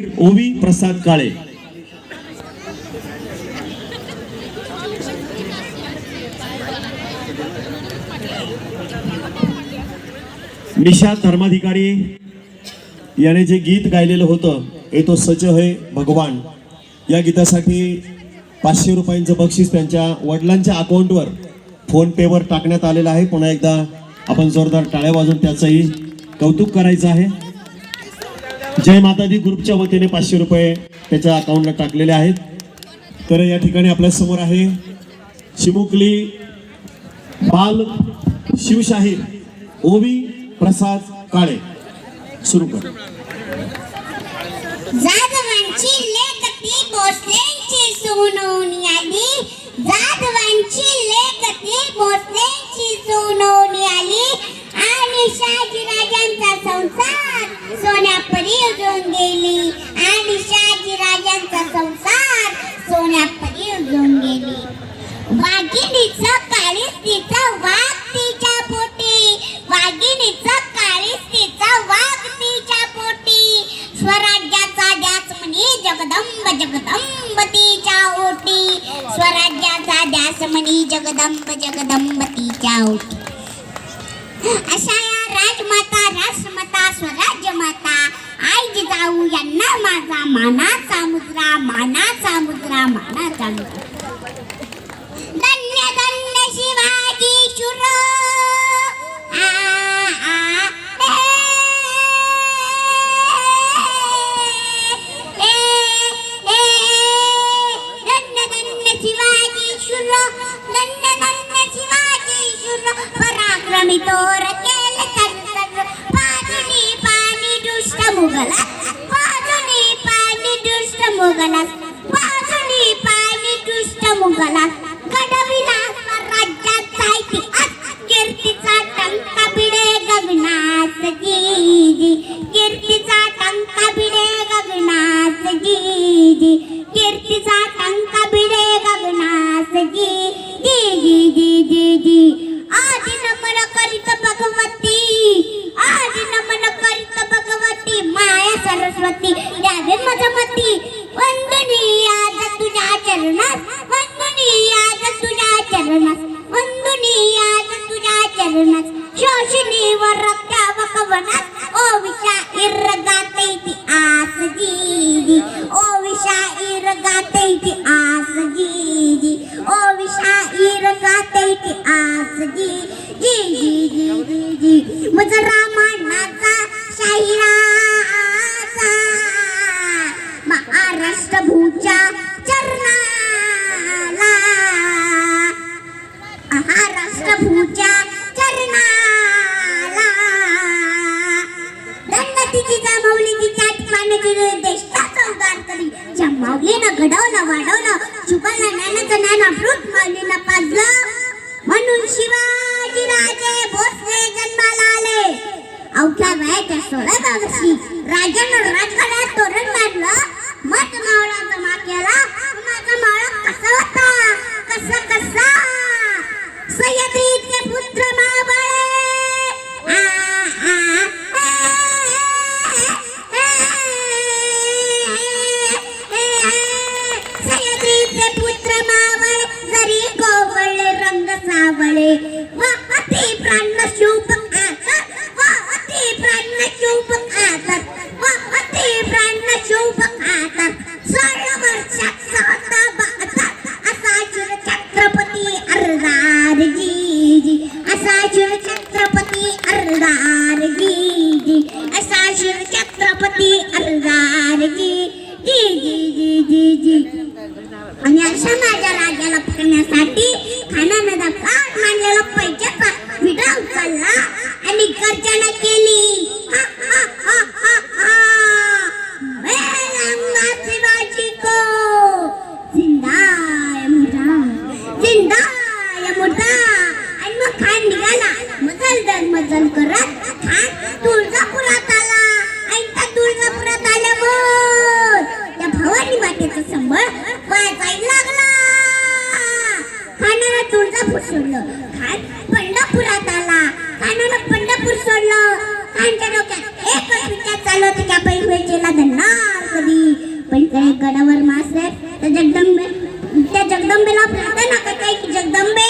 ओवी प्रसाद काळे. निशा धर्माधिकारी याने जे गीत गायलेलं होतं ए तो सच है भगवान. या गीतासाठी पाचशे रुपयांचं बक्षीस त्यांच्या वडिलांच्या अकाउंटवर फोनपेवर टाकण्यात आलेलं आहे. पुन्हा एकदा आपण जोरदार टाळ्या वाजून त्याचंही कौतुक करायचं आहे. जय मातादी ग्रुपच्या वतीने पाचशे रुपये त्याच्या अकाउंटला टाकलेले आहेत. तर या ठिकाणी आपल्यासमोर आहे चिमुकली बाल शिवशाहीर ओवी प्रसाद काळे. सुरू कर. स्वराज्याचा द्यास म्हणी जगदंब जगदंब तिच्या ओटी अशा या राजमाता राष्ट्रमाता स्वराज्य माता आई जिजाऊ यांना माझा मानाचा मुद्रा मानाचा मुद्रा मानाचा मुद्रा. धन्य धन्य शिवाजी शुर. आ, शिवाजी शुर धन्य धन्य शिवाजी शुर पराक्रमी तोर केले तर पाजुनी पाणी दुष्ट मुघला पाजुनी पाणी दुष्ट मुघला पाजुनी पाणी दुष्ट शोषणी कवनात ओ विषा इर गाते ती जी ओ विषा इर जी जी ओ जी जी जी जी। जी रामायणाचा शाहिराचा महाराष्ट्र भूच्या चरणाला। महाराष्ट्र भूच्या दंडतीची जमावली चाट पाण्याची देशाचा उद्धार करी ज्या माऊलीनं घडवलं वाढवलं शुभाला ज्ञानाचं ज्ञान अमृत माऊलीनं पाजलं म्हणून शिवाजी राजे भोसले जन्माला आले. अवघ्या वयाच्या सोळाव्या वर्षी राजानं राजवाड्यात तोरण मारलं मत मावळा जमा केला माझा मावळा कसा होता? कसा कसा? सह्याद्री इतके छत्रपती अर्धार जी जी असा तुळजापुरात आला. आणि त्या तुळजापुरात आल्यावर. त्या भवानी मातेचा संबळ लागला. खाणारा तुळजापूर सोडलं. खान पंढरपुरात आला. खाणारा पंढरपूर सोडलं. खानच्या डोक्यात विचार चालू होता त्या धन्नार कधी. पण त्या गडावर मास आहे त्या जगदंबे त्या जगदंबेला प्रार्थना करताय की जगदंबे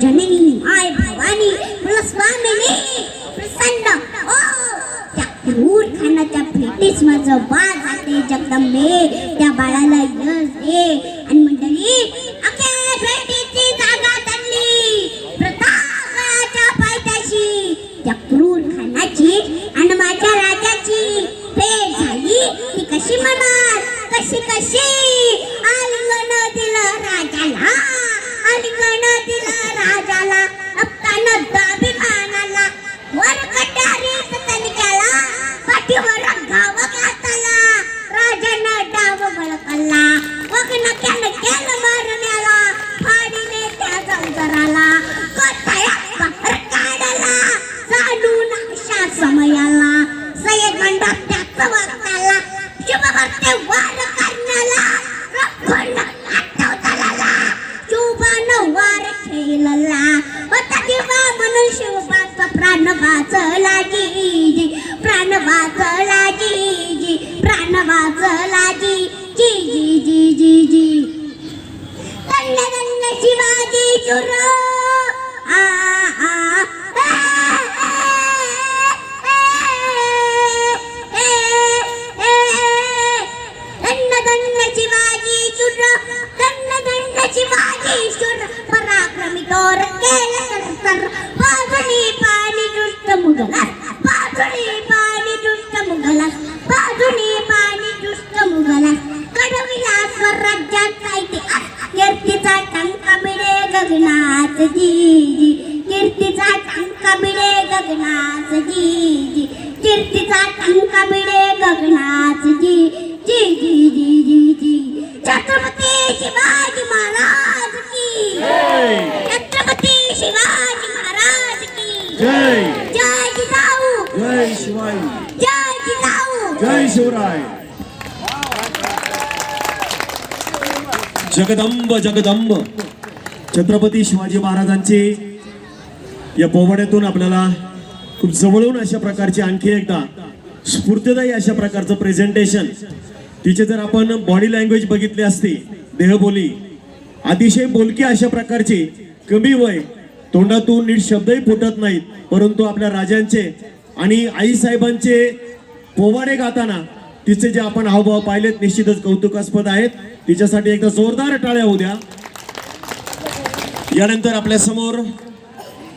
जननी आय भवानी तुला प्रसन्न. ओ त्या क्रूर खानाच्या भेटीस माझं बाळ जाते जगदंबे. त्या बाळाला यश वाचला जीजी प्राण वाचला जीजी प्राण वाचला जी जी जी जी जी. जी धन्य धन्य शिवाजी चुरो. आ आ शिवाजी चुर. धन्य धन्य शिवाजी चुर. पराक्रमी तोर केलं तर बाजूनी पा मुघला बाजूनी पाणी दुष्ट मुघला बाजूनी पाणी दुष्ट मुघला कडविला स्वराज्यात इतिहास कीर्तीचा टंका बिडे गगनाच जी जी कीर्तीचा टंका बिडे गगनाच जी जी कीर्तीचा टंका बिडे गगनाच जी जी जी जी जी जी. छत्रपती शिवाजी महाराज की. जय. छत्रपती शिवाजी महाराज की. जय. शिवराय जगदंब जगदंब. छत्रपती शिवाजी महाराजांचे या पोवाड्यातून आपल्याला खूप जवळून अशा प्रकारचे आणखी एकदा स्फूर्तिदायी अशा प्रकारचं प्रेझेंटेशन तिचे जर आपण बॉडी लँग्वेज बघितली असती देहबोली अतिशय बोलकी अशा प्रकारची कमी वय तोंडातून नीट शब्दही फुटत नाहीत परंतु आपल्या राजांचे आणि आईसाहेबांचे पोवाडे गाताना तिचे जे आपण हावभाव पाहिलेत निश्चितच कौतुकास्पद आहेत. तिच्यासाठी एकदा जोरदार टाळ्या होऊ द्या. यानंतर आपल्यासमोर